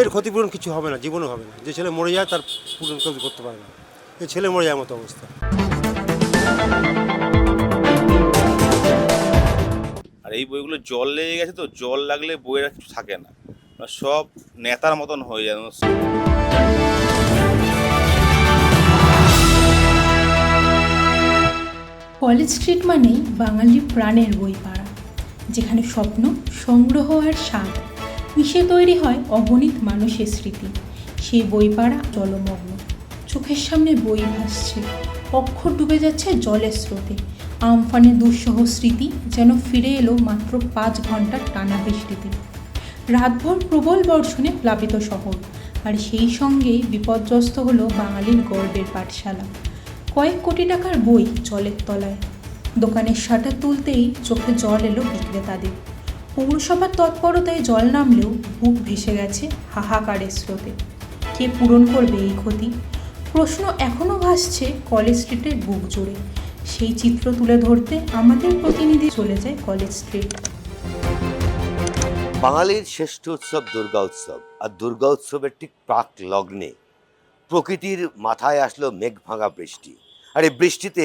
এর ক্ষতিপূরণ কিছু হবে না জীবনও হবে না। যে ছেলে মরে যায় তার পূরণ কেউ করতে পারে না। এ ছেলে মরে যাওয়ার মতো অবস্থা। আর এই বইগুলো জল লেগে গেছে তো জল লাগলে বইয়ের আর কিছু থাকে না। মানে সব নেতার মতন হয়ে যায়। কলেজ স্ট্রিট মানেই বাঙালি প্রাণের বই পাড়া যেখানে স্বপ্ন সংগ্রহ আর স্বাদ। মিশে তৈরি হয় অগণিত মানুষের স্মৃতি। সেই বই পাড়া জলমগ্ন। চোখের সামনে বই ভাসছে। অক্ষর ডুবে যাচ্ছে জলের স্রোতে। আমফানে দুঃসহ স্মৃতি যেন ফিরে এলো মাত্র পাঁচ ঘণ্টার টানা বৃষ্টিতে। রাতভর প্রবল বর্ষণে প্লাবিত শহর। আর সেই সঙ্গেই বিপর্যস্ত হলো বাঙালির গর্বের পাঠশালা। কয়েক কোটি টাকার বই জলের তলায়। দোকানের শাটার তুলতেই চোখে জল এলো বিক্রেতাদের। পৌরসভার তৎপরতায় জল নামলেও বুক ভেসে গেছে হাহাকারের স্রোতে। কে পূরণ করবে এই ক্ষতি? প্রশ্ন এখনও ভাসছে কলেজ স্ট্রিটের বুক জুড়ে। সেই চিত্র তুলে ধরতে আমাদের প্রতিনিধি চলে যায় কলেজ স্ট্রিট। বাঙালির শ্রেষ্ঠ উৎসব দুর্গা উৎসব, আর দুর্গা উৎসবের ঠিক প্রাক লগ্নে প্রকৃতির মাথায় আসলো মেঘ ভাঙা বৃষ্টি। আর এই বৃষ্টিতে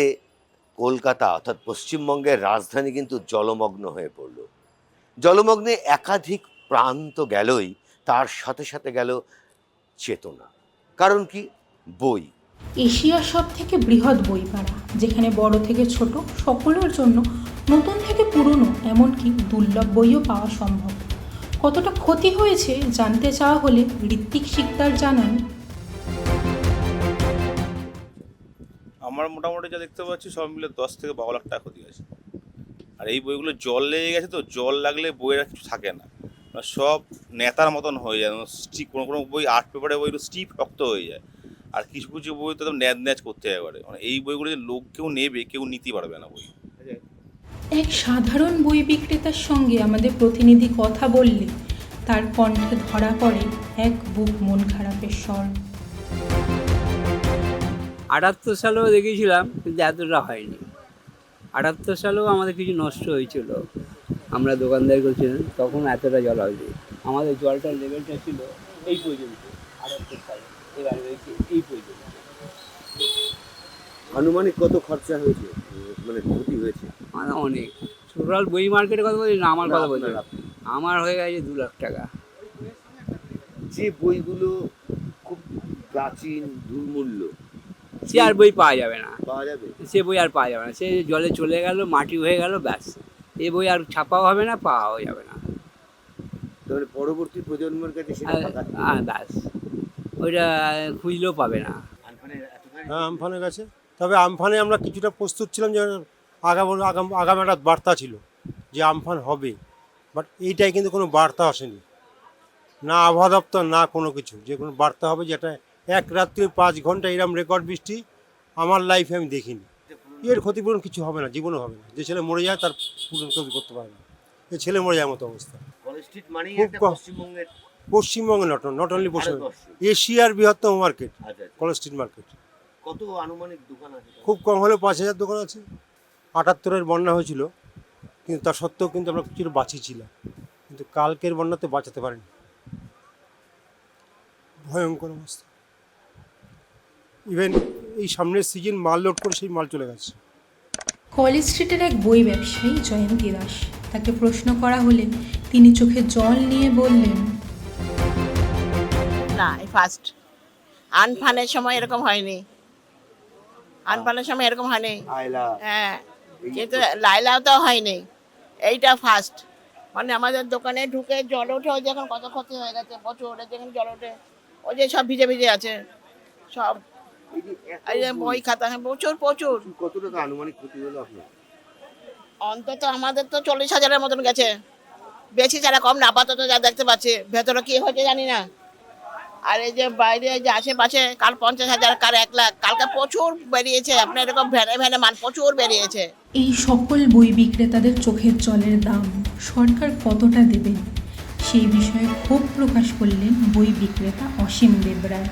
কলকাতা অর্থাৎ পশ্চিমবঙ্গের রাজধানী কিন্তু জলমগ্ন হয়ে পড়ল। জলমগ্নে একাধিক প্রান্ত গেলই তার সাথে সাথে গেল চেতনা। কারণ কি? বই। এশিয়ার সব থেকে বৃহৎ বই পাড়া যেখানে বড় থেকে ছোট সকলের জন্য নতুন থেকে পুরনো এমনকি দুর্লভ বইও পাওয়া সম্ভব। কতটা ক্ষতি হয়েছে জানতে চাওয়া হলে ঋত্বিক শিকদার জানান। আমার মোটামুটি যা দেখতে পাচ্ছি সব মিলে দশ থেকে বারো লাখ টাকা ক্ষতি আছে আর এই বইগুলো জল লেগে গেছে তো জল লাগলে বইয়ের আর কিছু থাকে না। মানে সব নেতার মতন হয়ে যায় স্টিপ কোনো কোনো বই আর্ট পেপারে বইগুলো স্টিপ শক্ত হয়ে যায়। আর কিছু কিছু বই তো একদম ন্যাজ ন্যাজ করতে একবারে মানে এই বইগুলো যে লোক কেউ নেবে কেউ নিতে পারবে না বই। এক সাধারণ বই বিক্রেতার সঙ্গে আমাদের প্রতিনিধি কথা বললে তার কণ্ঠে ধরা পড়ে এক বুক মন খারাপের স্বর। আটাত্তর সালেও দেখেছিলাম কিন্তু এতটা হয়নি। আটাত্তর সালেও আমাদের কিছু নষ্ট হয়েছিল। আমরা দোকানদারি করছিলাম তখন এতটা জল হয়নি। আমাদের জলটার লেভেলটা ছিল এই পর্যন্ত আটাত্তর সালে। এবার হয়েছে এই পর্যন্ত। আনুমানিক কত খরচা হয়েছে? মানে ক্ষতি হয়েছে? মানে অনেক। টোটাল বই মার্কেটের কথা বলছি না আমার কথা বলছি আমার হয়ে গেছে দু লাখ টাকা। যে বইগুলো খুব প্রাচীন দুর্মূল্য সে আর বই পাওয়া যাবে না। পাওয়া যাবে। সে বই আর পাওয়া যাবে না। সে জলে চলে গেল মাটি হয়ে গেল ব্যাস। এই বই আর ছাপাও হবে না পাওয়াও যাবে না। তাহলে পরবর্তী প্রজন্মের কাছে সেটা ব্যাস। ওইটা খুঁজলেও পাবে না। হ্যাঁ আমফানে গেছে তবে আমফানে আমরা কিছুটা প্রস্তুত ছিলাম যে আগাম আগাম আগাম একটা বার্তা ছিল যে আমফান হবে। বাট এইটাই কিন্তু কোনো বার্তা আসেনি। না আবহাওয়া দপ্তর না কোনো কিছু। যে কোনো বার্তা হবে যেটা এক রাত্রি পাঁচ ঘণ্টা এরম রেকর্ড বৃষ্টি আমার লাইফে আমি দেখিনি। এর ক্ষতিপূরণ কিছু হবে না জীবনে হবে না। যে ছেলে মরে যায় তার পূরণ কেউ করতে পারে না। এ ছেলে মরে যাওয়ার মতো অবস্থা। খুব পশ্চিমবঙ্গের পশ্চিমবঙ্গে নট নট অনলি পশ্চিমবঙ্গ এশিয়ার বৃহত্তম মার্কেট। কলেজ স্ট্রিট মার্কেট কত আনুমানিক দোকান আছে? খুব কম হলেও পাঁচ হাজার দোকান আছে। আটাত্তরের বন্যা হয়েছিল কিন্তু তা সত্ত্বেও কিন্তু আমরা কিছুটা বাঁচিয়েছিলাম। কিন্তু কালকের বন্যাতে বাঁচাতে পারিনি। ভয়ঙ্কর অবস্থা। ইভেন এই সামনের সিজন মাল লোড করে সেই মাল চলে গেছে। কলেজ স্ট্রিটের এক বই ব্যবসায়ী জয়ন্তী দাস তাকে প্রশ্ন করা হলে তিনি চোখে জল নিয়ে বললেন না এই ফার্স্ট আনফানের সময় এরকম হয়নি। আনফানের সময় এরকম হয়নি। হ্যাঁ কিন্তু লাইলাও তো হয়নি। এইটা ফার্স্ট মানে আমাদের দোকানে ঢুকে জল ওঠে ওই যখন কত ক্ষতি হয়ে গেছে প্রচুর ওই যেখানে জল ওঠে। ওই যে সব ভিজে ভিজে আছে। সব বই খাতা হ্যাঁ প্রচুর প্রচুর। কত টাকা আনুমানিক ক্ষতি হলো আপনার? অন্তত আমাদের তো চল্লিশ হাজারের মতন গেছে। বেশি যারা কম না আপাতত যা দেখতে পাচ্ছি ভেতরে কি হয়েছে জানি না। আর এই যে বাইরে যে আশেপাশে কাল পঞ্চাশ হাজার কার এক লাখ কালকে প্রচুর বেরিয়েছে। আপনার এরকম ভ্যানে ভ্যানে মান প্রচুর বেরিয়েছে। এই সকল বই বিক্রেতাদের চোখের জলের দাম সরকার কতটা দেবে? সেই বিষয়ে ক্ষোভ প্রকাশ করলেন বই বিক্রেতা অসীম দেবরায়।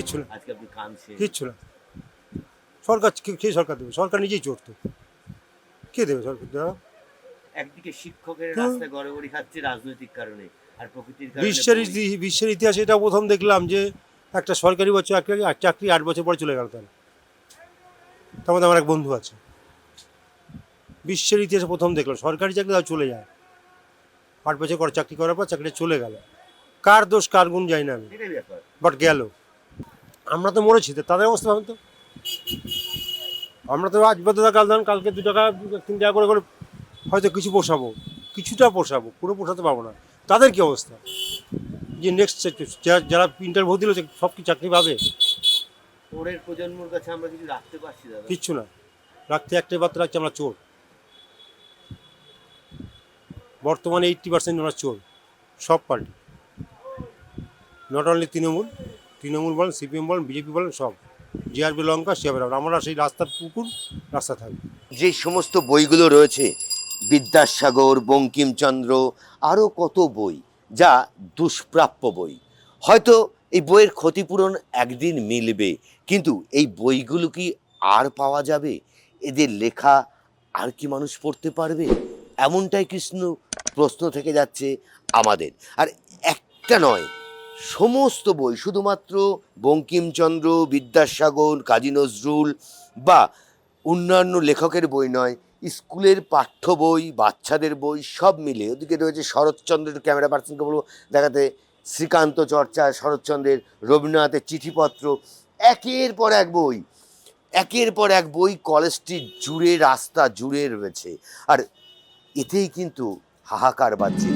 কিচ্ছু না। আজকে আপনি কাঁদছেন। কিচ্ছু না। সরকার কে- সরকার দেবে? সরকার নিজেই চড়ত কে দেবে সরকার? দেওয়া একদিকে শিক্ষকের রাস্তায় গড়গড়ি খাচ্ছে রাজনৈতিক কারণে আর প্রকৃতির বিশ্বের বিশ্বের ইতিহাসে এটা প্রথম দেখলাম যে একটা সরকারি বছর চাকরি চাকরি আট বছর পরে চলে গেল তার তার মধ্যে আমার এক বন্ধু আছে। বিশ্বের ইতিহাসে প্রথম দেখলাম। সরকারি চাকরি তাও চলে যায়। আট বছর করে চাকরি করার পর চাকরিটা চলে গেল। কার দোষ কার গুণ যাই না আমি। বাট গেল। আমরা তো মরেছি তো তাদের অবস্থা ভাবুন তো। আমরা তো আজ বাদে কাল ধান কালকে দু টাকা তিন টাকা করে করে হয়তো কিছু পোষাবো কিছুটা পোষাবো পুরো পোষাতে পারব না। তাদের কি অবস্থা? যে নেক্সট যারা ইন্টারভিউ দিল সব কি চাকরি পাবে? পরের প্রজন্মর কাছে আমরা কিছু রাখতে পারছি দাদা কিচ্ছু না। রাখতে একটাই বার্তা রাখছি আমরা চোর। বর্তমানে এইট্টি পার্সেন্ট আমরা চোর। সব party. Not only Trinamool Trinamool বলেন, সিপিএম বলেন, বিজেপি বলেন, সব। যে জিআরবি লঙ্কা সিআরবি আমরা সেই রাস্তার পুকুর, রাস্তা থাকবে যে সমস্ত বইগুলো রয়েছে, বিদ্যাসাগর, বঙ্কিমচন্দ্র আরও কত বই, যা দুষ্প্রাপ্য বই। হয়তো এই বইয়ের ক্ষতিপূরণ একদিন মিলবে, কিন্তু এই বইগুলো কি আর পাওয়া যাবে? এদের লেখা আর কি মানুষ পড়তে পারবে? এমনটাই কৃষ্ণ প্রশ্ন থেকে যাচ্ছে আমাদের। আর একটা নয় সমস্ত বই, শুধুমাত্র বঙ্কিমচন্দ্র, বিদ্যাসাগর, কাজী নজরুল বা অন্যান্য লেখকের বই নয়, স্কুলের পাঠ্য বই, বাচ্চাদের বই, সব মিলে। ওদিকে রয়েছে শরৎচন্দ্রের ক্যামেরা পার্সনকে বলব, দেখাতে শ্রীকান্ত চর্চা, শরৎচন্দ্রের রবীন্দ্রনাথের চিঠিপত্র। একের পর এক বই, একের পর এক বই কলেজটি জুড়ে, রাস্তা জুড়ে রয়েছে। আর এতেই কিন্তু হাহাকার বাজছে।